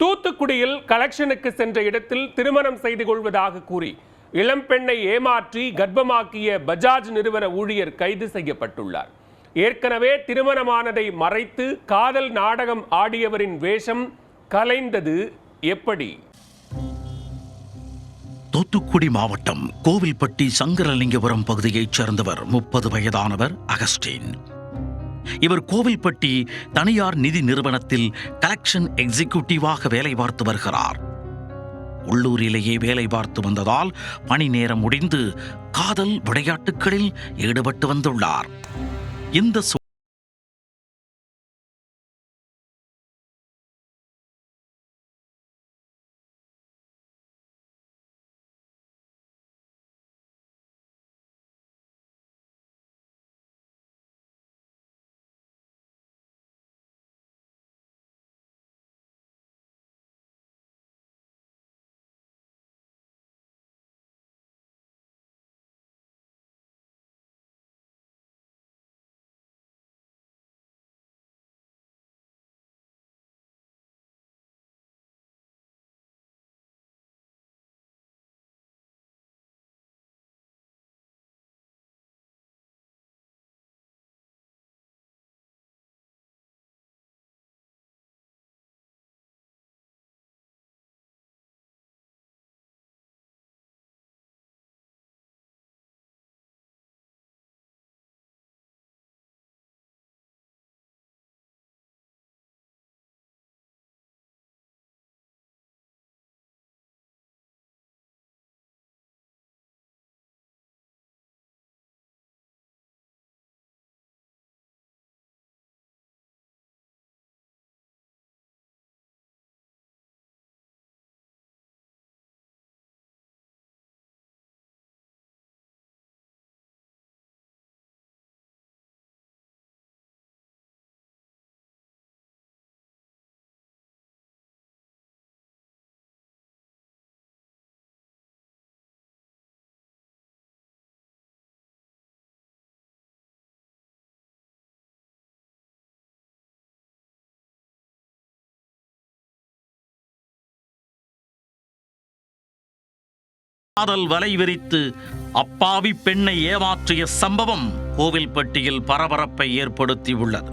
தூத்துக்குடியில் கலெக்ஷனுக்கு சென்ற இடத்தில் திருமணம் செய்து கொள்வதாக கூறி இளம்பெண்ணை ஏமாற்றி கர்ப்பமாக்கிய பஜாஜ் நிறுவன ஊழியர் கைது செய்யப்பட்டுள்ளார். ஏற்கனவே திருமணமானதை மறைத்து காதல் நாடகம் ஆடியவரின் வேஷம் கலைந்தது எப்படி? தூத்துக்குடி மாவட்டம் கோவில்பட்டி சங்கரலிங்கபுரம் பகுதியைச் சேர்ந்தவர் முப்பது வயதானவர் அகஸ்டின். இவர் கோவில்பட்டி தனியார் நிதி நிறுவனத்தில் கலெக்ஷன் எக்ஸிகியூட்டிவாக வேலை பார்த்து வருகிறார். உள்ளூரிலேயே வேலை பார்த்து வந்ததால் பணி நேரம் முடிந்து காதல் விளையாட்டுகளில் ஈடுபட்டு வந்துள்ளார். இந்த காதல் வலை விரித்து அப்பாவி பெண்ணை ஏமாற்றிய சம்பவம் கோவில்பட்டியில் பரபரப்பை ஏற்படுத்தியுள்ளது.